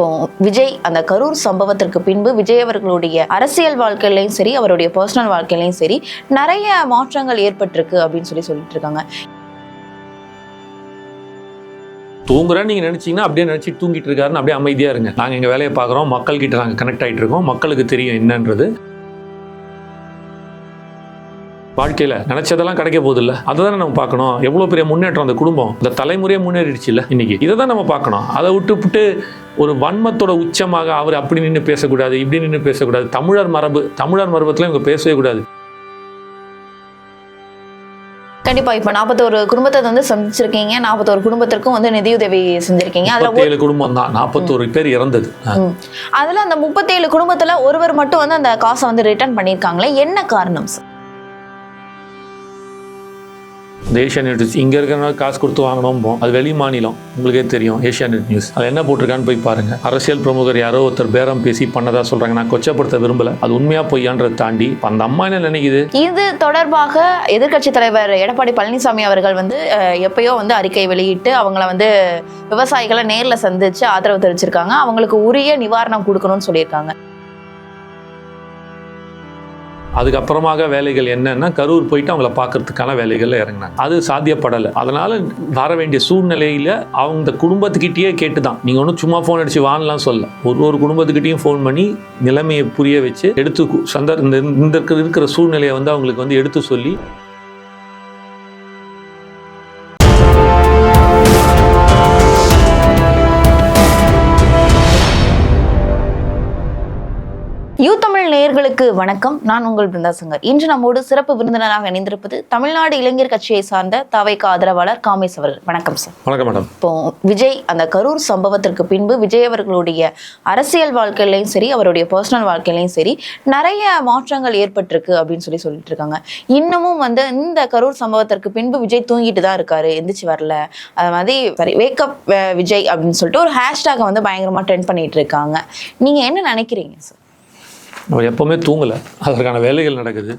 இப்போ விஜய் அந்த கரூர் சம்பவத்திற்கு பின்பு விஜய் அவர்களுடைய அரசியல் வாழ்க்கையிலையும் சரி அவருடைய பர்சனல் வாழ்க்கையிலையும் சரி நிறைய மாற்றங்கள் ஏற்பட்டிருக்கு அப்படின்னு சொல்லி சொல்லிட்டு இருக்காங்க. தூங்குறேன்னு நீங்க நினைச்சீங்கன்னா அப்படியே நினைச்சு தூங்கிட்டு இருக்காருன்னு அப்படியே அமைதியா இருங்க. நாங்க எங்க வேலையை பார்க்குறோம் மக்கள் கிட்ட நாங்க கனெக்ட் ஆயிட்டு இருக்கோம் மக்களுக்கு தெரியும் என்னன்றது. வாழ்க்கையில நினைச்சதெல்லாம் கிடைக்க போகுது இல்ல அதை தானே நம்ம பார்க்கணும். எவ்வளவு பெரிய முன்னேற்றம் அந்த குடும்பம்? இந்த தலைமுறையே முன்னேறிடுச்சு இல்ல இன்னைக்கு. இதை தான் நம்ம பார்க்கணும். அதை விட்டுவிட்டு ஒரு வன்மத்தோட உச்சமாக அவர் அப்படி நின்று பேசக்கூடாது இப்படி நின்று பேசக்கூடாது. தமிழர் மரபு தமிழர் மரபத்துல இவங்க பேசவே கூடாது. கண்டிப்பா. இப்ப நாற்பத்தோரு குடும்பத்தை வந்து சந்திச்சிருக்கீங்க. நாற்பத்தோரு குடும்பத்திற்கும் வந்து நிதியுதவி செஞ்சிருக்கீங்க. அதுல முப்பத்தேழு குடும்பம் தான் நாற்பத்தோரு பேர் இறந்தது. அதுல அந்த முப்பத்தேழு குடும்பத்துல ஒருவர் மட்டும் வந்து அந்த காசை வந்து ரிட்டர்ன் பண்ணியிருக்காங்களே. என்ன காரணம் சார் இந்த ஏஷியா நியூஸ் இங்கே இருக்கிறனால காசு கொடுத்து வாங்கணும் அது வெளி மாநிலம். உங்களுக்கே தெரியும் ஏஷியா நெட் நியூஸ் அது என்ன போட்டிருக்கான்னு போய் பாருங்க. அரசியல் பிரமுகர் யாரோ ஒருத்தர் பேரம் பேசி பண்ணதா சொல்றாங்க. நான் கொச்சப்படுத்த விரும்பல. அது உண்மையா பொய்யான்றதை தாண்டி அந்த அம்மா என்ன நினைக்குது? இது தொடர்பாக எதிர்க்கட்சி தலைவர் எடப்பாடி பழனிசாமி அவர்கள் வந்து எப்பயோ வந்து அறிக்கை வெளியிட்டு அவங்கள வந்து விவசாயிகளை நேரில் சந்திச்சு ஆதரவு தெரிவிச்சிருக்காங்க. அவங்களுக்கு உரிய நிவாரணம் கொடுக்கணும்னு சொல்லியிருக்காங்க. அதுக்கப்புறமாக வேலைகள் என்னன்னா கரூர் போயிட்டு அவங்கள பார்க்கறதுக்கான வேலைகள்ல இறங்கினாங்க. அது சாத்தியப்படலை. அதனால வர வேண்டிய சூழ்நிலையில அவங்க குடும்பத்துக்கிட்டேயே கேட்டு தான் நீங்க ஒன்றும் சும்மா ஃபோன் அடிச்சு வாங்கலாம் சொல்ல ஒரு ஒரு குடும்பத்துக்கிட்டையும் ஃபோன் பண்ணி நிலைமையை புரிய வச்சு எடுத்து சந்தர் இந்த இந்த இருக்கிற- இருக்கிற சூழ்நிலையை வந்து அவங்களுக்கு வந்து எடுத்து சொல்லி நேயர்களுக்கு வணக்கம். நான் உங்கள் பிருந்தா சங்கர் இன்று நம்மோடு சிறப்பு விருந்தினராக இணைந்திருப்பது தமிழ்நாடு இளைஞர் கட்சியை சார்ந்த தவைக்கு ஆதரவாளர் காமேஸ் அவர்கள். வணக்கம் சார். வணக்கம் மேடம். இப்போ விஜய் அந்த கரூர் சம்பவத்திற்கு பின்பு விஜய் அவர்களுடைய அரசியல் வாழ்க்கையிலையும் சரி அவருடைய பர்சனல் வாழ்க்கையிலையும் சரி நிறைய மாற்றங்கள் ஏற்பட்டிருக்கு அப்படின்னு சொல்லி சொல்லிட்டு இருக்காங்க. இன்னமும் வந்து இந்த கரூர் சம்பவத்திற்கு பின்பு விஜய் தூங்கிட்டு தான் இருக்காரு. எந்திரிச்சு வரல. அது மாதிரி சரி வேக்கப் விஜய் அப்படின்னு சொல்லிட்டு ஒரு ஹேஷ்டாக வந்து பயங்கரமா ட்ரெண்ட் பண்ணிட்டு இருக்காங்க. நீங்க என்ன நினைக்கிறீங்க சார்? அவர் எப்பவுமே தூங்கலை. அதற்கான வேலைகள் நடக்குது.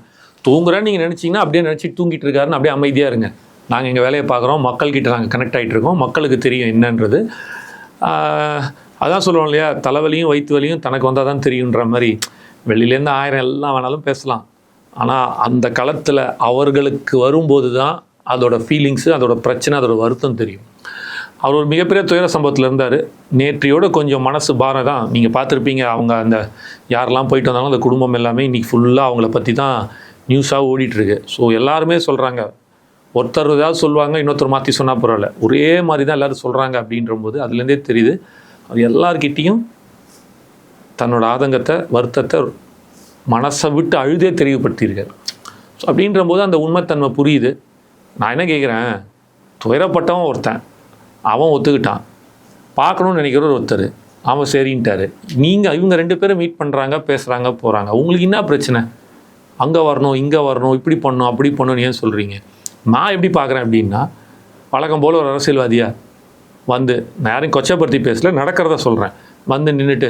தூங்குறேன்னு நீங்கள் நினச்சிங்கன்னா அப்படியே நினச்சி தூங்கிட்டு இருக்காருன்னு அப்படியே அமைதியாக இருங்க. நாங்கள் எங்கள் வேலையை பார்க்குறோம். மக்கள்கிட்ட நாங்கள் கனெக்ட் ஆகிட்டு இருக்கோம். மக்களுக்கு தெரியும் என்னன்றது. அதான் சொல்லுவோம் இல்லையா? தலைவலியும் வயிற்று வலியும் தனக்கு வந்தால் தான் தெரியுன்ற மாதிரி. வெளியிலேருந்து ஆயிரம் எல்லாம் வேணாலும் பேசலாம். ஆனால் அந்த களத்தில் அவர்களுக்கு வரும்போது தான் அதோட ஃபீலிங்ஸு அதோட பிரச்சனை அதோட வருத்தம் தெரியும். அவர் ஒரு மிகப்பெரிய துயர சம்பவத்தில் இருந்தார். நேற்றையோட கொஞ்சம் மனசு பாரம் தான் நீங்கள் பார்த்துருப்பீங்க அவங்க அந்த யாரெல்லாம் போயிட்டு வந்தாலும் அந்த குடும்பம் எல்லாமே இன்றைக்கி ஃபுல்லாக அவங்கள பற்றி தான் நியூஸாக ஓடிட்டுருக்கு. ஸோ எல்லாருமே சொல்கிறாங்க ஒருத்தர் ஏதாவது சொல்லுவாங்க இன்னொருத்தர் மாற்றி சொன்னால் பரவாயில்ல. ஒரே மாதிரி தான் எல்லோரும் சொல்கிறாங்க அப்படின்றபோது அதுலேருந்தே தெரியுது அவர் எல்லார்கிட்டேயும் தன்னோட ஆதங்கத்தை வருத்தத்தை மனசை விட்டு அழுதே தெரியப்படுத்தியிருக்கார் ஸோ அப்படின்ற போது அந்த உண்மைத்தன்மை புரியுது. நான் என்ன கேட்குறேன் துயரப்பட்டவன் ஒருத்தன். அவன் ஒத்துக்கிட்டான். பார்க்கணும்னு நினைக்கிற ஒருத்தர். அவன் சரின்ட்டார். நீங்கள் இவங்க ரெண்டு பேரும் மீட் பண்ணுறாங்க பேசுகிறாங்க போகிறாங்க உங்களுக்கு என்ன பிரச்சனை? அங்கே வரணும் இங்கே வரணும் இப்படி பண்ணணும் அப்படி பண்ணணும்னு ஏன் சொல்கிறீங்க நான் எப்படி பார்க்குறேன் அப்படின்னா வழக்கம் போல் ஒரு அரசியல்வாதியாக வந்து நான் யாரையும் கொச்சப்படுத்தி பேசல நடக்கிறத சொல்கிறேன் வந்து நின்றுட்டு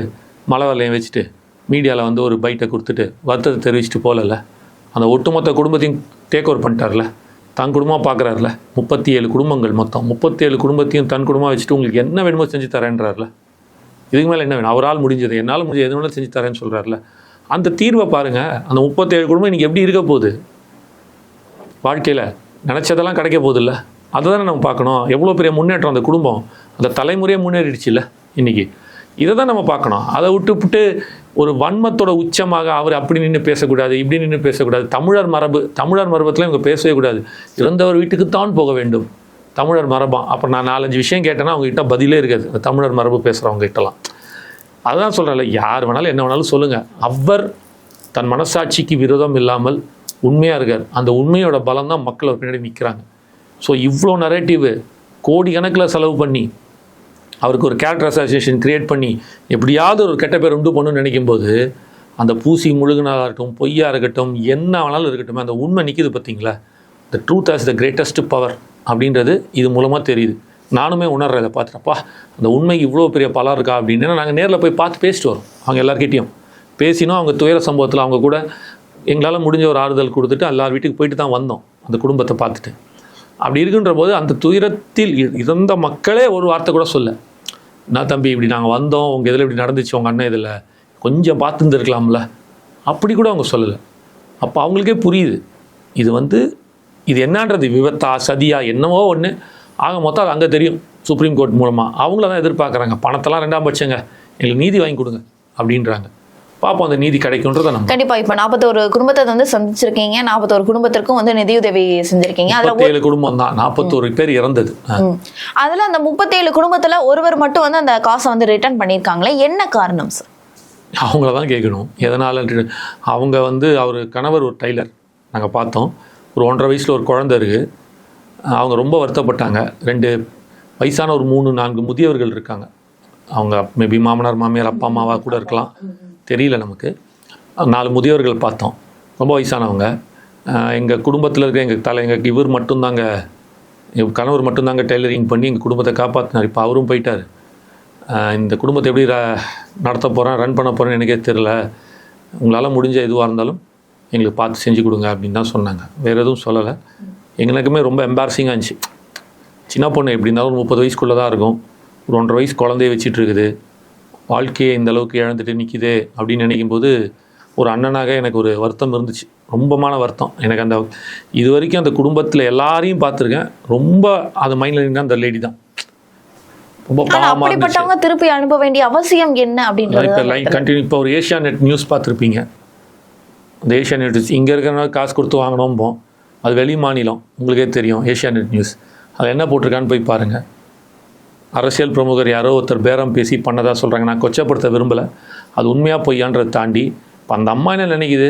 மலை வலையும் வச்சுட்டு மீடியாவில் வந்து ஒரு பைட்டை கொடுத்துட்டு வருத்தத்தை தெரிவிச்சுட்டு போகலல்ல? அந்த ஒட்டுமொத்த குடும்பத்தையும் டேக் ஓவர் பண்ணிட்டார்ல? தன் குடும்பமாக பார்க்குறாருல முப்பத்தி ஏழு குடும்பங்கள் மொத்தம். முப்பத்தேழு குடும்பத்தையும் தன் குடும்பமாக வச்சுட்டு உங்களுக்கு என்ன வேணுமோ செஞ்சு தரேன்றார்ல? இதுக்கு மேலே என்ன வேணும்? அவரால் முடிஞ்சது. என்னால் முடிஞ்சது எது வேணாலும் செஞ்சு தரேன்னு சொல்கிறார்ல அந்த தீர்வை பாருங்கள் அந்த முப்பத்தேழு குடும்பம் இன்றைக்கி எப்படி இருக்க போகுது? வாழ்க்கையில் நினச்சதெல்லாம் கிடைக்க போகுதில்ல? அதை தானே நம்ம பார்க்கணும். எவ்வளோ பெரிய முன்னேற்றம் அந்த குடும்பம். அந்த தலைமுறையே முன்னேறிடுச்சுல்ல இன்னைக்கு. இதை தான் நம்ம பார்க்கணும். அதை விட்டுவிட்டு ஒரு வன்மத்தோட உச்சமாக அவர் அப்படி நின்று பேசக்கூடாது இப்படி நின்று பேசக்கூடாது. தமிழர் மரபு தமிழர் மரபத்தில் இவங்க பேசவே கூடாது. இறந்தவர் வீட்டுக்குத்தான் போக வேண்டும். தமிழர் மரபாம் அப்போ நான் நாலஞ்சு விஷயம் கேட்டேன்னா அவங்ககிட்ட பதிலே இருக்காது. இந்த தமிழர் மரபு பேசுகிறவங்க கிட்டலாம். அதுதான் சொல்கிறேன்ல யார் வேணாலும் என்ன வேணாலும் சொல்லுங்கள் அவர் தன் மனசாட்சிக்கு விரோதம் இல்லாமல் உண்மையாக இருக்கார். அந்த உண்மையோட பலம் தான் மக்கள் பின்னாடி நிற்கிறாங்க ஸோ இவ்வளோ நரேட்டிவ் கோடிக்கணக்கில் செலவு பண்ணி அவருக்கு ஒரு கேரக்டர் அசோசியேஷன் கிரியேட் பண்ணி எப்படியாவது ஒரு கெட்ட பேர் உண்டு பண்ணணும்னு நினைக்கும் போது அந்த பூசி முழுகினதாக இருக்கட்டும் பொய்யாக இருக்கட்டும் என்ன வேணாலும் இருக்கட்டும் அந்த உண்மை நிற்கிது பார்த்தீங்களா the truth as the greatest power அப்படின்றது இது மூலமாக தெரியுது. நானுமே உணர்றேன் இதை பார்த்துட்டப்பா அந்த உண்மைக்கு இவ்வளோ பெரிய பலம் இருக்கா அப்படின்னு. நாங்கள் நேரில் போய் பார்த்து பேசிட்டு வரோம் அவங்க எல்லாருக்கிட்டையும் பேசினோம் அவங்க துயர சம்பவத்தில் அவங்க கூட எங்களால் முடிஞ்ச ஒரு ஆறுதல் கொடுத்துட்டு எல்லார் வீட்டுக்கு போயிட்டு தான் வந்தோம் அந்த குடும்பத்தை பார்த்துட்டு. அப்படி இருக்குன்ற போது அந்த துயரத்தில் இ- இறந்த மக்களே ஒரு வார்த்தை கூட சொல்ல. நான் தம்பி இப்படி நாங்கள் வந்தோம். உங்கள் இதில் இப்படி நடந்துச்சு. உங்கள் அண்ணன் இதில் கொஞ்சம் பார்த்துருந்துருக்கலாம்ல. அப்படி கூட அவங்க சொல்லலை. அப்போ அவங்களுக்கே புரியுது. இது வந்து இது என்னன்றது? விபத்தா சதியா என்னவோ ஒன்று ஆக மொத்தம் அது அங்கே தெரியும். சுப்ரீம் கோர்ட் மூலமாக அவங்கள தான் எதிர்பார்க்குறாங்க. பணத்தெல்லாம் ரெண்டாம் பட்சங்க. எங்களுக்கு நீதி வாங்கி கொடுங்க. அப்படின்றாங்க. பார்ப்போம் அந்த நீதி கிடைக்குன்றதை நம்ம கண்டிப்பா இப்ப நாற்பத்தோரு குடும்பத்தை வந்து சந்திச்சிருக்கீங்க நாற்பத்தோரு குடும்பத்திற்கும் வந்து நிதியுதவி செஞ்சிருக்கீங்க. அதுல முப்பத்தேழு குடும்பம் தான் நாற்பத்தோரு பேர் இறந்தது. அதுல அந்த முப்பத்தேழு குடும்பத்துல ஒருவர் மட்டும் வந்து அந்த காசை வந்து ரிட்டர்ன் பண்ணியிருக்காங்களே என்ன காரணம் சார் அவங்கள தான் கேட்கணும் எதனால் அவங்க வந்து அவர் கணவர் ஒரு டைலர் நாங்கள் பார்த்தோம். ஒரு ஒன்றரை வயசில் ஒரு குழந்தை இருக்குது அவங்க ரொம்ப வருத்தப்பட்டாங்க. ரெண்டு வயசான ஒரு மூணு நான்கு முதியவர்கள் இருக்காங்க. அவங்க மேபி மாமனார் மாமியார் அப்பா அம்மாவா கூட இருக்கலாம். தெரியல நமக்கு. நாலு முதியவர்கள் பார்த்தோம். ரொம்ப வயசானவங்க. எங்கள் குடும்பத்தில் இருக்க எங்கள் தலை எங்கள் இவர் மட்டும்தாங்க எங்கள் கணவர் மட்டும்தாங்க டெய்லரிங் பண்ணி எங்கள் குடும்பத்தை காப்பாற்றினார் இப்போ அவரும் போயிட்டார். இந்த குடும்பத்தை எப்படி ர- நடத்த போகிறேன் ரன் பண்ண போகிறேன்னு எனக்கே தெரில உங்களால் முடிஞ்ச எதுவாக இருந்தாலும் எங்களுக்கு பார்த்து செஞ்சு கொடுங்க அப்படின்னு தான் சொன்னாங்க. வேறு எதுவும் சொல்லலை. எங்களுக்குமே ரொம்ப எம்பாரசிங்காக இருந்துச்சு. சின்ன பொண்ணு எப்படி இருந்தாலும் முப்பது வயசுக்குள்ளே தான் இருக்கும். ஒரு ஒன்றரை வயசு குழந்தைய வச்சுட்டு இருக்குது. வாழ்க்கையை இந்த அளவுக்கு இழந்துட்டு நிற்கிதே அப்படின்னு நினைக்கும் போது ஒரு அண்ணனாக எனக்கு ஒரு வருத்தம் இருந்துச்சு. ரொம்பமான வருத்தம். எனக்கு அந்த இது வரைக்கும் அந்த குடும்பத்தில் எல்லாரையும் பார்த்துருக்கேன். ரொம்ப அது மைண்டில் நின்று அந்த லேடி தான். ரொம்ப அப்படிப்பட்டவங்க திருப்பி அனுப்ப வேண்டிய அவசியம் என்ன அப்படின்றது இப்போ லைன் கண்டினியூ இப்போ ஒரு ஏஷியா நெட் நியூஸ் பார்த்துருப்பீங்க. அந்த ஏஷியா நெட் இங்கே இருக்கிறனால காசு கொடுத்து வாங்கணும்போம் அது வெளி மாநிலம். உங்களுக்கே தெரியும் ஏஷியா நெட் நியூஸ் அது என்ன போட்டிருக்கான்னு போய் பாருங்கள் அரசியல் பிரமுகர் யாரோ ஒருத்தர் பேரம் பேசி பண்ணதாக சொல்கிறாங்க நான் கொச்சப்படுத்த விரும்பலை. அது உண்மையாக பொய்யான்றதை தாண்டி இப்போ அந்த அம்மா என்ன நினைக்குது?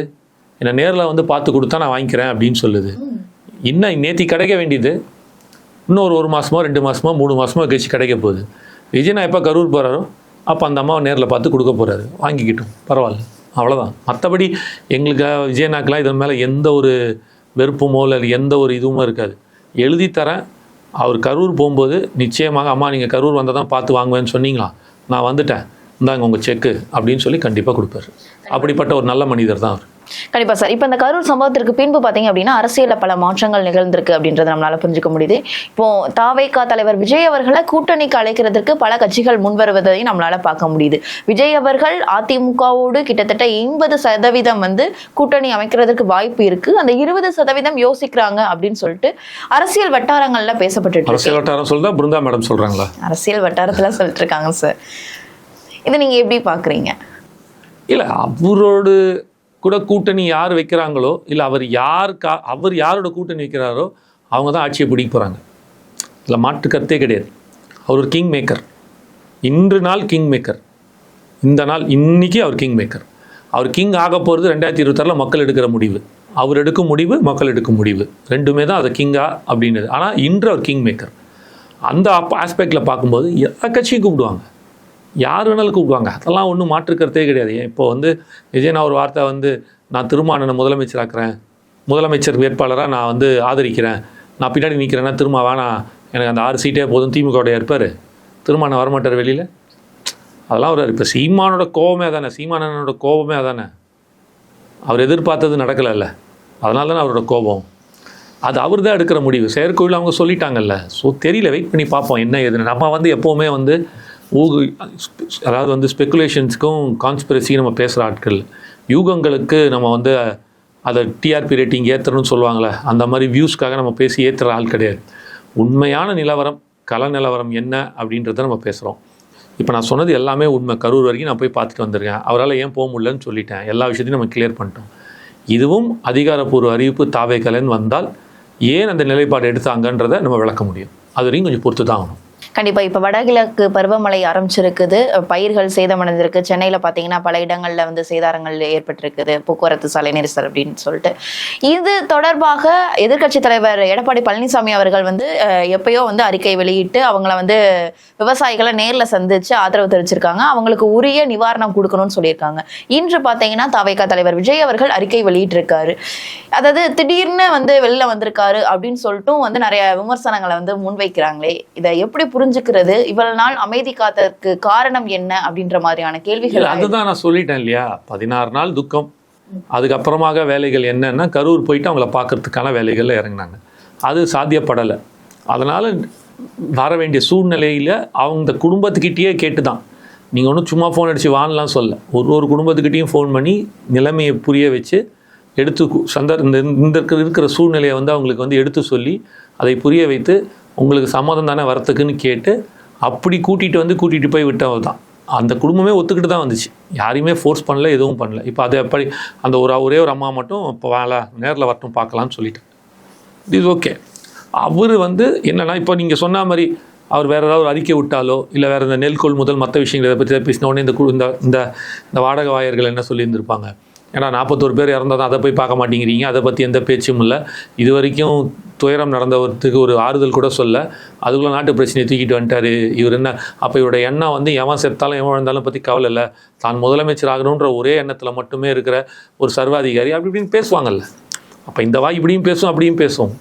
என்னை நேரில் வந்து பார்த்து கொடுத்தா நான் வாங்கிக்கிறேன் அப்படின்னு சொல்லுது. இன்னும் நேத்தி கிடைக்க வேண்டியது. இன்னும் ஒரு ஒரு மாதமோ ரெண்டு மாதமோ மூணு மாதமோ கழிச்சு கிடைக்க போகுது. விஜய் நான் எப்போ கரூர் போகிறாரோ அப்போ அந்த அம்மாவை நேரில் பார்த்து கொடுக்க போகிறாரு வாங்கிக்கிட்டும். பரவாயில்ல. அவ்வளோதான் மற்றபடி எங்களுக்கு விஜயநாக்கெலாம் இதன் மேலே எந்த ஒரு வெறுப்புமோ இல்லை எந்த ஒரு இதுவும் இருக்காது. எழுதி தரேன் அவர் கரூர் போகும்போது நிச்சயமாக அம்மா நீங்கள் கரூர் வந்தால் தான் பார்த்து வாங்குவேன்னு சொன்னீங்களா? நான் வந்துட்டேன். இந்தாங்க உங்கள் செக்கு அப்படின்னு சொல்லி கண்டிப்பாக கொடுப்பாரு. அப்படிப்பட்ட ஒரு நல்ல மனிதர் தான் அவர். கண்டிப்பா சார். இப்ப இந்த கரூர் சம்பவத்திற்கு பின்பு பாத்தீங்க அப்படின்னா அரசியல்ல பல மாற்றங்கள் நிகழ்ந்திருக்கு அப்படின்றத நம்மளால புரிஞ்சுக்க முடியுது. இப்போ தாவேகா தலைவர் விஜய் அவர்களை கூட்டணிக்கு அழைக்கிறதுக்கு பல கட்சிகள் முன்வருவதையும் நம்மளால பார்க்க முடியுது. விஜய் அவர்கள் அதிமுகவோடு கிட்டத்தட்ட எண்பது சதவீதம் வந்து கூட்டணி அமைக்கிறதுக்கு வாய்ப்பு இருக்கு. அந்த இருபது சதவீதம் யோசிக்கிறாங்க அப்படின்னு சொல்லிட்டு அரசியல் வட்டாரங்கள்ல பேசப்பட்டு அரசியல் வட்டாரம் சொல்லுதா பிருந்தா மேடம் சொல்கிறாங்களா அரசியல் வட்டாரத்துல சொல்லிட்டு இருக்காங்க சார். இதை நீங்க எப்படி பாக்குறீங்க? இல்லை அவரோடு கூட கூட்டணி யார் வைக்கிறாங்களோ இல்லை அவர் யார் கா அவர் யாரோட கூட்டணி வைக்கிறாரோ அவங்க தான் ஆட்சியை பிடிக்க போகிறாங்க இதில் மாற்று கருத்தே கிடையாது. அவர் ஒரு கிங் மேக்கர் இன்று நாள் கிங் மேக்கர் இந்த நாள் இன்னைக்கு அவர் கிங் மேக்கர் அவர் கிங் ஆக போகிறது ரெண்டாயிரத்தி இருபத்தாறில் மக்கள் எடுக்கிற முடிவு. அவர் எடுக்கும் முடிவு மக்கள் எடுக்கும் முடிவு. ரெண்டுமே தான் அது கிங்கா அப்படின்றது ஆனால் இன்று அவர் கிங் மேக்கர் அந்த ஆஸ்பெக்டில் பார்க்கும்போது எல்லா கட்சியும் கூப்பிடுவாங்க. யார் வேணாலும் கூப்பிடுவாங்க. அதெல்லாம் ஒன்றும் மாற்றுக்கிறதே கிடையாது. இப்போ வந்து விஜயனா ஒரு வார்த்தை வந்து நான் திருமாவளவனை முதலமைச்சராக்குறேன். முதலமைச்சர் வேட்பாளராக நான் வந்து ஆதரிக்கிறேன். நான் பின்னாடி நிற்கிறேன்னா திரும்ப வேணாம் எனக்கு அந்த ஆறு சீட்டே போதும். திமுகவுடைய இருப்பார். திருமான வரமாட்டார் வெளியில்? அதெல்லாம் ஒரு இப்போ சீமானோட கோபமே அதானே? சீமானனோட கோபமே அதானே? அவர் எதிர்பார்த்தது நடக்கலைல்ல. அதனால தானே அவரோட கோபம். அது அவர் தான் எடுக்கிற முடிவு. செயற்குழுவில் அவங்க சொல்லிட்டாங்கல்ல. ஸோ தெரியல. வெயிட் பண்ணி பார்ப்போம். என்ன ஏதுன்னு. நம்ம வந்து எப்போவுமே வந்து ஊகு அதாவது வந்து ஸ்பெக்குலேஷன்ஸுக்கும் கான்ஸ்பிரசி நம்ம பேசுகிற ஆட்கள். யூகங்களுக்கு நம்ம வந்து அதை டிஆர்பி ரேட்டிங் ஏற்றணும்னு சொல்லுவாங்களே அந்த மாதிரி வியூஸ்க்காக நம்ம பேசி ஏற்றுற ஆள் கிடையாது. உண்மையான நிலவரம் கல நிலவரம் என்ன அப்படின்றத நம்ம பேசுகிறோம் இப்போ நான் சொன்னது எல்லாமே உண்மை. கரூர் வரைக்கும் நான் போய் பார்த்துட்டு வந்திருக்கேன். அவரால் ஏன் போக முடியலன்னு சொல்லிட்டேன். எல்லா விஷயத்தையும் நம்ம கிளியர் பண்ணிட்டோம். இதுவும் அதிகாரப்பூர்வ அறிவிப்பு தாவேக்கலன்னு வந்தால் ஏன் அந்த நிலைப்பாடு எடுத்தாங்கன்றதை நம்ம விளக்க முடியும். அது வரைக்கும் கொஞ்சம் பொறுத்து தான் ஆகணும். கண்டிப்பா இப்ப வடகிழக்கு பருவமழை ஆரம்பிச்சிருக்குது. பயிர்கள் சேதமடைந்திருக்கு. சென்னையில பாத்தீங்கன்னா பல இடங்கள்ல வந்து சேதாரங்கள் ஏற்பட்டிருக்குது. போக்குவரத்து சாலை நெரிசல் அப்படின்னு சொல்லிட்டு. இது தொடர்பாக எதிர்க்கட்சி தலைவர் எடப்பாடி பழனிசாமி அவர்கள் வந்து எப்பயோ வந்து அறிக்கை வெளியிட்டு அவங்கள வந்து விவசாயிகளை நேர்ல சந்திச்சு ஆதரவு தெரிவிச்சிருக்காங்க. அவங்களுக்கு உரிய நிவாரணம் கொடுக்கணும்னு சொல்லியிருக்காங்க. இன்று பாத்தீங்கன்னா தவைக்கா தலைவர் விஜய் அவர்கள் அறிக்கை வெளியிட்டிருக்காரு. அதாவது திடீர்னு வந்து வெளில வந்திருக்காரு அப்படின்னு சொல்லிட்டும் வந்து நிறைய விமர்சனங்களை வந்து முன்வைக்கிறாங்களே. இதை எப்படி புரிஞ்சுக்கிறது இவ்வளவு நாள் அமைதி காத்ததற்கு காரணம் என்ன அப்படின்ற மாதிரியான கேள்விகள் அதுதான் நான் சொல்லிட்டேன் இல்லையா? பதினாறு நாள் துக்கம். அதுக்கப்புறமாக வேலைகள் என்னன்னா கரூர் போயிட்டு அவங்கள பார்க்கறதுக்கான வேலைகளில் இறங்கினாங்க. அது சாத்தியப்படலை. அதனால் வர வேண்டிய சூழ்நிலையில் அவங்க குடும்பத்துக்கிட்டேயே கேட்டு தான் நீங்கள் ஒன்றும் சும்மா ஃபோன் அடித்து வாங்கலாம் சொல்ல. ஒரு ஒரு குடும்பத்துக்கிட்டேயும் ஃபோன் பண்ணி நிலைமையை புரிய வச்சு எடுத்து சந்தர் இந்த இந்த இருக்கிற- இருக்கிற சூழ்நிலையை வந்து அவங்களுக்கு வந்து எடுத்து சொல்லி அதை புரிய வைத்து உங்களுக்கு சம்மதம் தானே வரத்துக்குன்னு கேட்டு அப்படி கூட்டிகிட்டு வந்து கூட்டிகிட்டு போய் விட்டவள் தான். அந்த குடும்பமே ஒத்துக்கிட்டு தான் வந்துச்சு. யாரையுமே ஃபோர்ஸ் பண்ணல எதுவும் பண்ணல. இப்போ அது எப்படி அந்த ஒரு ஒரே ஒரு அம்மா மட்டும் இப்போ வேலை நேரில் வரட்டும் பார்க்கலாம்னு சொல்லிட்டு இது ஓகே அவர் வந்து என்னென்னா இப்போ நீங்கள் சொன்ன மாதிரி அவர் வேறு ஏதாவது ஒரு அறிக்கை விட்டாலோ இல்லை வேறு இந்த நெல் கொள்முதல் மற்ற விஷயங்களை பற்றி பேசின உடனே இந்த இந்த இந்த இந்த வாடகை வாயர்கள் என்ன சொல்லியிருந்திருப்பாங்க? ஏன்னா நாற்பத்தோரு பேர் இறந்ததும் அதை போய் பார்க்க மாட்டேங்கிறீங்க. அதை பற்றி எந்த பேச்சும் இல்லை. இது வரைக்கும் துயரம் நடந்தவர்த்துக்கு ஒரு ஆறுதல் கூட சொல்ல அதுக்குள்ளே நாட்டு பிரச்சனையை தூக்கிட்டு வந்துட்டாரு. இவர் என்ன அப்போ இவருடைய எண்ணம் வந்து எவன் செத்தாலும் எவன் வாழ்ந்தாலும் பற்றி கவலை இல்லை. தான் முதலமைச்சர் ஆகணுன்ற ஒரே எண்ணத்தில் மட்டுமே இருக்கிற ஒரு சர்வாதிகாரி அப்படி இப்படின்னு பேசுவாங்கல்ல. அப்போ இந்த வாய் இப்படியும் பேசும் அப்படியும் பேசும்.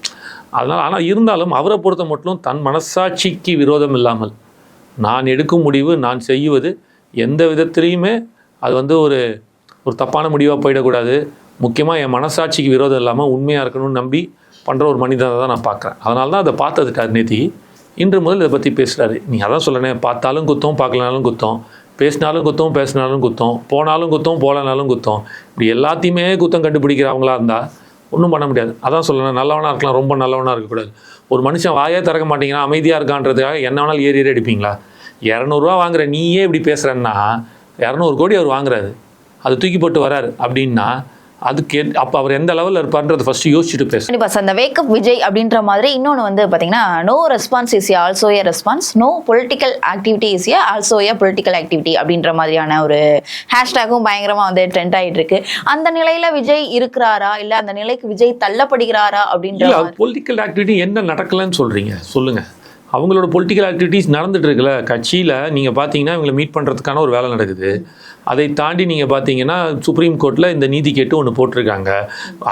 அதனால் ஆனால் இருந்தாலும் அவரை பொறுத்த மட்டும் தன் மனசாட்சிக்கு விரோதம் இல்லாமல் நான் எடுக்கும் முடிவு நான் செய்வது எந்த விதத்திலையுமே அது வந்து ஒரு ஒரு தப்பான முடிவாக போயிடக்கூடாது. முக்கியமாக என் மனசாட்சிக்கு விரோதம் இல்லாமல் உண்மையாக இருக்கணும்னு நம்பி பண்ணுற ஒரு மனிதனை தான் நான் பார்க்குறேன். அதனால தான் அதை பார்த்ததுட்டார் நேத்தி இன்று முதல் இதை பற்றி பேசுகிறாரு நீ அதான் சொல்லணே பார்த்தாலும் குத்தம் பார்க்கலனாலும் குத்தம். பேசினாலும் குத்தம் பேசினாலும் குத்தம். போனாலும் குத்தம் போலனாலும் குத்தம். இப்படி எல்லாத்தையுமே குத்தம் கண்டுபிடிக்கிறவங்களா இருந்தால் ஒன்றும் பண்ண முடியாது. அதான் சொல்லணும் நல்லவனாக இருக்கலாம் ரொம்ப நல்லவனாக இருக்கக்கூடாது. ஒரு மனுஷன் வாயே திறக்க மாட்டேங்கிறான் அமைதியாக இருக்கான்றதுக்காக என்ன வேணாலும் ஏறி ஏறி அடிப்பீங்களா? இரநூறுவா வாங்குற நீயே இப்படி பேசுகிறேன்னா இரநூறு கோடி அவர் வாங்குறாரு. அது தூக்கி போட்டு வராரு. அப்படின்னா அதுக்கு அப்போ அவர் எந்த லெவலில் இருப்பார்ன்றதை ஃபஸ்ட்டு யோசிச்சுட்டு பேச. கண்டிப்பா சார் அந்த வேக்கப் விஜய் அப்படின்ற மாதிரி இன்னொன்று வந்து பார்த்தீங்கன்னா no response is also a response no political activity is a also a political activity அப்படின்ற மாதிரியான ஒரு ஹேஷ்டேக்கும் பயங்கரமாக வந்து ட்ரெண்ட் ஆயிட்டு இருக்கு அந்த நிலையில விஜய் இருக்கிறாரா? இல்லை அந்த நிலைக்கு விஜய் தள்ளப்படுகிறாரா அப்படின்ற பொலிட்டிக்கல் ஆக்டிவிட்டி என்ன நடக்கலைன்னு சொல்கிறீங்க சொல்லுங்கள் அவங்களோட பொலிட்டிக்கல் ஆக்டிவிட்டீஸ் நடந்துட்டு இருக்குல்ல கட்சியில் நீங்கள் பார்த்தீங்கன்னா இவங்களை மீட் பண்ணுறதுக்கான ஒரு வேலை நடக்குது. அதை தாண்டி நீங்கள் பார்த்தீங்கன்னா சுப்ரீம் கோர்ட்டில் இந்த நீதி கேட்டு ஒன்று போட்டிருக்காங்க.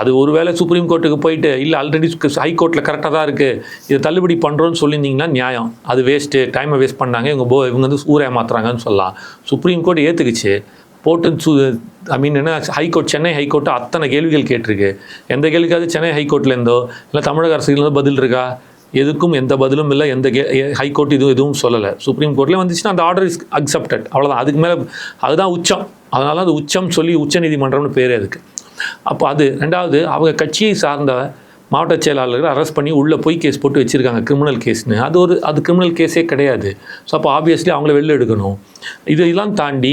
அது ஒரு வேளை சுப்ரீம் கோர்ட்டுக்கு போயிட்டு இல்லை ஆல்ரெடி ஹை கோர்ட்டில் கரெக்டாக தான் இருக்குது இதை தள்ளுபடி பண்ணுறோன்னு சொல்லியிருந்தீங்கன்னா நியாயம். அது வேஸ்ட்டு டைமை வேஸ்ட் பண்ணாங்க. இவங்க போ இவங்க வந்து ஊரை ஏமாத்துறாங்கன்னு சொல்லலாம். சுப்ரீம் கோர்ட் ஏற்றுக்குச்சு போட்டு சு ஐ மீன் என்ன ஹைகோர்ட் சென்னை ஹைகோர்ட்டு அத்தனை கேள்விகள் கேட்டிருக்கு. எந்த கேள்விக்காவது சென்னை ஹைகோர்ட்லேருந்தோ இல்லை தமிழக அரசுலேருந்தோ பதில் இருக்கா? எதுக்கும் எந்த பதிலும் இல்லை எந்த கே ஹைகோர்ட் இதுவும் எதுவும் சொல்லலை. சுப்ரீம் கோர்ட்லேயே வந்துச்சுன்னா அந்த ஆர்டர் இஸ் அக்செப்டட் அவ்வளோதான் அதுக்கு மேலே அதுதான் உச்சம். அதனால அது உச்சம் சொல்லி உச்ச நீதிமன்றம்னு பேர் அதுக்கு. அப்போ அது ரெண்டாவது அவங்க கட்சியை சார்ந்த மாவட்ட செயலாளர்கள் அரெஸ்ட் பண்ணி உள்ளே போய் கேஸ் போட்டு வச்சுருக்காங்க கிரிமினல் கேஸ்னு அது ஒரு அது கிரிமினல் கேஸே கிடையாது. ஸோ அப்போ ஆப்வியஸ்லி அவங்கள வெளில எடுக்கணும். இதெல்லாம் தாண்டி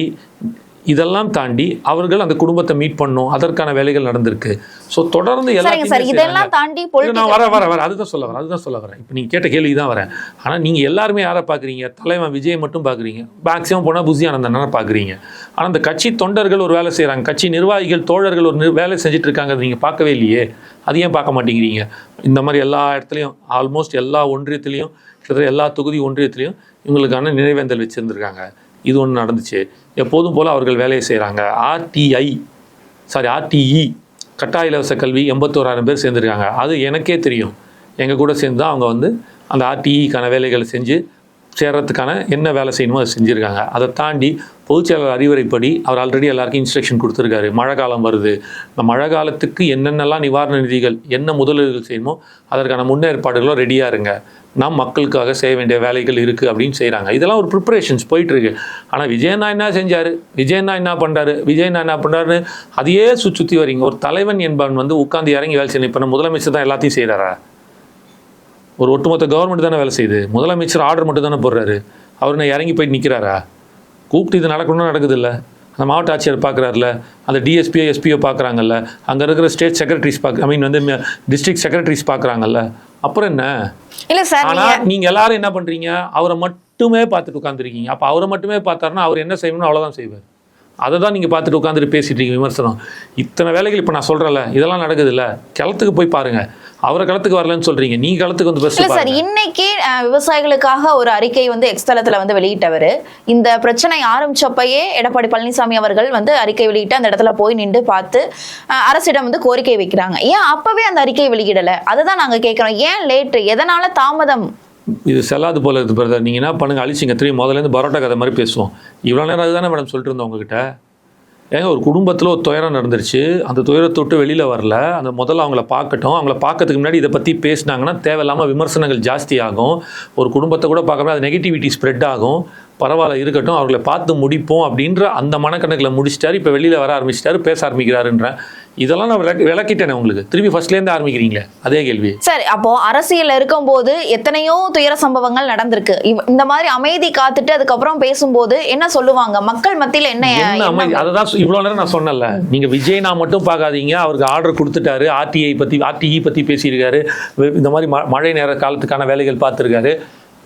இதெல்லாம் தாண்டி அவர்கள் அந்த குடும்பத்தை மீட் பண்ணணும். அதற்கான வேலைகள் நடந்திருக்கு. ஸோ தொடர்ந்து இதெல்லாம் தாண்டி நான் வர வர வர. அதுதான் சொல்ல வரேன். அதுதான் சொல்ல வரேன். இப்போ நீங்கள் கேட்ட கேள்வி தான் வரேன். ஆனால் நீங்கள் எல்லாருமே யாரை பார்க்குறீங்க? தலைவன் விஜய் மட்டும் பார்க்குறீங்க. மேக்ஸிமம் போனால் புசி ஆனந்தனை பார்க்குறீங்க. ஆனால் அந்த கட்சி தொண்டர்கள் ஒரு வேலை செய்கிறாங்க கட்சி நிர்வாகிகள் தோழர்கள் ஒரு வேலை செஞ்சுட்டு இருக்காங்க நீங்கள் பார்க்கவே இல்லையே. அது ஏன் பார்க்க மாட்டேங்கிறீங்க? இந்த மாதிரி எல்லா இடத்துலையும் ஆல்மோஸ்ட் எல்லா ஒன்றியத்துலேயும் கிட்டத்தட்ட எல்லா தொகுதி ஒன்றியத்துலேயும் இவங்களுக்கான நினைவேந்தல் வச்சுருந்துருக்காங்க. இது ஒன்று நடந்துச்சு. எப்போதும் போல் அவர்கள் வேலையை செய்கிறாங்க ஆர்டிஐ சாரி ஆர்டிஇ கட்டாய இலவச கல்வி எண்பத்தோராயிரம் பேர் சேர்ந்துருக்காங்க. அது எனக்கே தெரியும். எங்கள் கூட சேர்ந்து தான் அவங்க வந்து அந்த ஆர்டிஇக்கான வேலைகளை செஞ்சு சேர்றதுக்கான என்ன வேலை செய்யணுமோ அதை செஞ்சுருக்காங்க. அதை தாண்டி பொதுச்செயலாளர் அறிவுரைப்படி அவர் ஆல்ரெடி எல்லாருக்கும் இன்ஸ்ட்ரக்ஷன் கொடுத்துருக்காரு. மழை காலம் வருது. இந்த மழை காலத்துக்கு என்னென்னலாம் நிவாரண நிதிகள் என்ன முதலீடுகள் செய்யணுமோ அதற்கான முன்னேற்பாடுகளும் ரெடியாக இருங்க. நம் மக்களுக்காக செய்ய வேண்டிய வேலைகள் இருக்குது அப்படின்னு செய்கிறாங்க இதெல்லாம் ஒரு ப்ரிப்பரேஷன்ஸ் போயிட்டுருக்கு. ஆனால் விஜயண்ணா என்ன செஞ்சார்? விஜயண்ணா என்ன பண்ணுறாரு விஜயண்ணா என்ன பண்ணுறாரு அதையே சுற்றி வரீங்க ஒரு தலைவன் என்பவன் வந்து உட்காந்து இறங்கி வேலை செய்யணும். இப்போ நம்ம முதலமைச்சர் தான் எல்லாத்தையும் செய்கிறாரா ஒரு ஒட்டுமொத்த கவர்மெண்ட் தானே வேலை செய்யுது. முதலமைச்சர் ஆர்டர் மட்டும் தானே போடுறாரு. அவர் என்ன இறங்கி போய் நிற்கிறாரா கூப்பிட்டு இது நடக்கணும்னு நடக்குது இல்லை அந்த மாவட்ட ஆட்சியர் பார்க்குறாருல அந்த டிஎஸ்பியோ எஸ்பியோ பார்க்குறாங்கல்ல அங்கே இருக்கிற ஸ்டேட் செக்ரட்டரிஸ் பார்க்க ஐ மீன் வந்து டிஸ்ட்ரிக்ட் செக்ரட்டரிஸ் பார்க்குறாங்கல்ல அப்புறம் என்ன? இல்ல சார் ஆனா நீங்க நீங்க எல்லாரும் என்ன பண்றீங்க? அவரை மட்டுமே பார்த்துட்டு உட்காந்துருக்கீங்க அப்ப அவரை மட்டுமே பார்த்தாருன்னா அவர் என்ன செய்யணும்னு அவ்வளவுதான் செய்வார். அதை தான் நீங்கள் பார்த்துட்டு உட்காந்துட்டு பேசிட்டு இருக்கீங்க விமர்சனம். இத்தனை வேலைகள் இப்போ நான் சொல்கிறேன்ல இதெல்லாம் நடக்குது இல்லை களத்துக்கு போய் பாருங்க. அவரை களத்துக்கு வரலன்னு சொல்றீங்க. நீங்க களத்துக்கு வந்து பஸ் சார் இன்னைக்கு விவசாயிகளுக்காக ஒரு அறிக்கை வந்து எக்ஸ் தளத்துல வந்து வெளியிட்டவர். இந்த பிரச்சனை ஆரம்பிச்சப்பயே எடப்பாடி பழனிசாமி அவர்கள் வந்து அறிக்கை வெளியிட்டு அந்த இடத்துல போய் நின்று பார்த்து அரசிடம் வந்து கோரிக்கை வைக்கிறாங்க. ஏன் அப்பவே அந்த அறிக்கை வெளியிடல? அதுதான் நாங்க கேட்கிறோம். ஏன் லேட்டு? எதனால தாமதம்? இது செல்லாது போல இருக்குது பிரதர் நீங்கள் என்ன பண்ணுங்க? அழிச்சிங்க. திரும்பி முதல்ல இருந்து பரோட்டா கதை மாதிரி பேசுவோம். இவ்வளோ நேரம் அதுதானே மேடம் சொல்லிட்டு இருந்தோம் உங்ககிட்ட? ஏங்க ஒரு குடும்பத்தில் ஒரு துயரம் நடந்துருச்சு. அந்த துயரத்தை விட்டு வெளியில் வரல. அந்த முதல்ல அவங்கள பார்க்கட்டும். அவங்கள பார்க்கறதுக்கு முன்னாடி இதை பற்றி பேசினாங்கன்னா தேவையில்லாமல் விமர்சனங்கள் ஜாஸ்தி ஆகும். ஒரு குடும்பத்தை கூட பார்க்கறது அது நெகட்டிவிட்டி ஸ்ப்ரெட் ஆகும். பரவாயில்ல இருக்கட்டும் அவர்களை பார்த்து முடிப்போம் அப்படின்ற அந்த மனக்கணக்கில் முடிச்சிட்டாரு. இப்போ வெளியில் வர ஆரம்பிச்சிட்டாரு பேச ஆரம்பிக்கிறாருன்றேன் இதெல்லாம் நான் விளக்கு விளக்கிட்டேனே உங்களுக்கு. திருப்பி ஃபர்ஸ்ட்லேருந்து ஆரம்பிக்கிறீங்களே அதே கேள்வி. சரி அப்போ அரசியல்ல இருக்கும்போது எத்தனையோ துயர சம்பவங்கள் நடந்திருக்கு. இந்த மாதிரி அமைதி காத்துட்டு அதுக்கப்புறம் பேசும்போது என்ன சொல்லுவாங்க? மக்கள் மத்தியில என்ன அமைதி? அதை தான் இவ்வளோ நேரம் நான் சொன்னேன்ல. நீங்கள் விஜய் நான் மட்டும் பார்க்காதீங்க. அவருக்கு ஆர்டர் கொடுத்துட்டாரு. ஆர்டிஐ பற்றி ஆர்டிஇ பற்றி பேசியிருக்காரு. இந்த மாதிரி மழை நேர காலத்துக்கான வேலைகள் பார்த்துருக்காரு.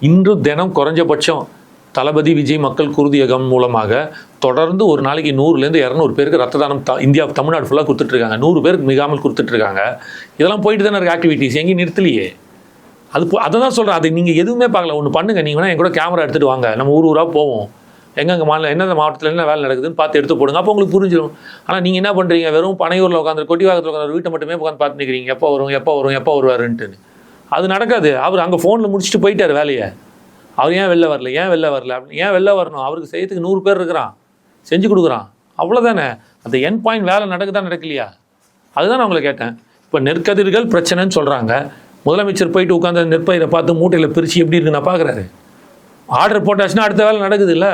இன்றும் தினம் குறைஞ்சபட்சம் தளபதி விஜய் மக்கள் குருதியகம் மூலமாக தொடர்ந்து ஒரு நாளைக்கு நூறுலேருந்து இரநூறு பேருக்கு ரத்த தானம் த இந்தியா தமிழ்நாடு ஃபுல்லாக கொடுத்துட்ருக்காங்க. நூறு பேருக்கு மிகாமல் கொடுத்துட்ருக்காங்க. இதெல்லாம் போயிட்டு தானே இருக்க ஆக்டிவிட்டீஸ் எங்கேயும் நிறுத்தலையே. அது போ- அதை தான் சொல்கிறேன் அது நீங்கள் எதுவுமே பார்க்கல. ஒன்று பண்ணுங்கள் நீங்கள் வேணால் என் கூட கேமரா எடுத்துகிட்டு வாங்க. நம்ம ஊர் ஊராக போவோம். எங்கெங்கே மாநிலம் எந்தெந்த மாவட்டத்தில் என்ன வேலை நடக்குதுன்னு பார்த்து எடுத்து போடுங்க. அப்போ உங்களுக்கு புரிஞ்சிடும். ஆனால் நீங்கள் என்ன பண்ணுறீங்க வெறும் பனையூரில் உட்காந்து கொட்டிவாகத்தில் உட்காந்து வீட்டை மட்டுமே உட்காந்து பார்த்து நிற்கிறீங்க எப்போ வரும் எப்போ வரும் எப்போ வருவாருன்ட்டு அது நடக்காது. அவர் அங்கே ஃபோனில் முடிச்சுட்டு போயிட்டார் வேலையை. அவர் ஏன் வெளில வரல? ஏன் வெளில வரல? அப்படின்னு ஏன் வெளில வரணும்? அவருக்கு செய்யறதுக்கு நூறு பேர் இருக்கிறான். செஞ்சு கொடுக்குறான். அவ்வளோதானே அந்த என் பாயிண்ட் வேலை நடக்குதா நடக்கலையா? அதுதான் நான் உங்களை கேட்டேன். இப்போ நெற்கதிர்கள் பிரச்சனைன்னு சொல்கிறாங்க முதலமைச்சர் போயிட்டு உட்காந்து நெற்பயிரை பார்த்து மூட்டையில் பிரித்து எப்படி இருக்குன்னு நான் பார்க்குறாரு ஆர்டர் போட்டாச்சுன்னா அடுத்த வேலை நடக்குது இல்லை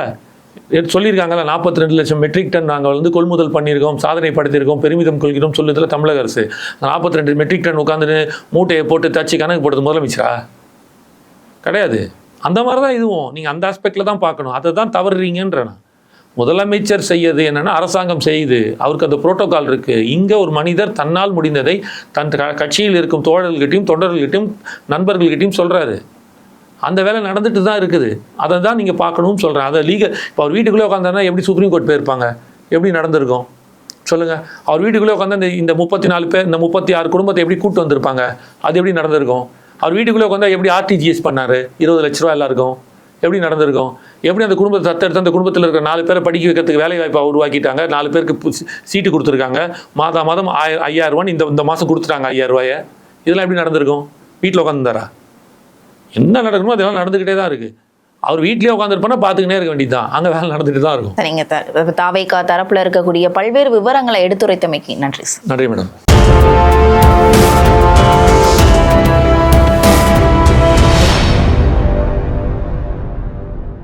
சொல்லியிருக்காங்கல்ல நாற்பத்தி ரெண்டு லட்சம் மெட்ரிக் டன் நாங்கள் வந்து கொள்முதல் பண்ணியிருக்கோம் சாதனை படுத்தியிருக்கோம் பெருமிதம் கொள்கிறோம் சொல்லுதில் தமிழக அரசு. நாற்பத்தி ரெண்டு மெட்ரிக் டன் உட்காந்துட்டு மூட்டையை போட்டு தச்சு கணக்கு போடுறது முதலமைச்சரா? கிடையாது. அந்த மாதிரி தான் இதுவும். நீங்கள் அந்த ஆஸ்பெக்டில் தான் பார்க்கணும். அதை தான் தவறுறீங்கன்றேன் முதலமைச்சர் செய்யது என்னென்னா அரசாங்கம் செய்யுது. அவருக்கு அந்த புரோட்டோகால் இருக்குது இங்கே ஒரு மனிதர் தன்னால் முடிந்ததை தன் க- கட்சியில் இருக்கும் தோழர்கள்கிட்டையும் தொண்டர்கள்கிட்டையும் நண்பர்கள்கிட்டையும் சொல்கிறாரு அந்த வேலை நடந்துட்டு தான் இருக்குது. அதை தான் நீங்கள் பார்க்கணும்னு சொல்கிறேன் அதை லீகல் இப்போ அவர் வீட்டுக்குள்ளே உட்காந்தாருன்னா எப்படி சுப்ரீம் கோர்ட் போயிருப்பாங்க? எப்படி நடந்திருக்கும்? சொல்லுங்கள் அவர் வீட்டுக்குள்ளே உட்காந்து இந்த இந்த முப்பத்தி நாலு பேர் இந்த முப்பத்தி ஆறு குடும்பத்தை எப்படி கூட்டு வந்திருப்பாங்க? அது எப்படி நடந்திருக்கும்? அவர் வீட்டுக்குள்ளே உட்காந்தா எப்படி ஆர்டிஜிஎஸ் பண்ணாரு? இருபது லட்ச ரூபா எல்லாருக்கும். எப்படி நடந்திருக்கும்? எப்படி அந்த குடும்பத்தை தத்தெடுத்து அந்த குடும்பத்தில் இருக்கிற நாலு பேரை படிக்க வைக்கிறதுக்கு வேலை வாய்ப்பை உருவாக்கிட்டாங்க? நாலு பேருக்கு சீட்டு கொடுத்துருக்காங்க. மாதா மாதம் ஆய ஐயாயிரம் ரூபான்னு இந்த இந்த மாதம் கொடுத்துட்டாங்க ஐயாயிரம் ரூபாயை. இதெல்லாம் எப்படி நடந்திருக்கும்? வீட்டில் உட்காந்துருந்தாரா என்ன நடக்கணுமோ அதெல்லாம் நடந்துக்கிட்டே தான் இருக்குது அவர் வீட்லயே உட்காந்துருப்போனா பார்த்துக்கிட்டே இருக்க வேண்டியது தான் அங்கே வேலை நடந்துட்டு தான் இருக்கும். சரிங்க த- தாவேகா தரப்புல இருக்கக்கூடிய பல்வேறு விவரங்களை எடுத்துரைத்தமைக்கு நன்றி சார். நன்றி மேடம்.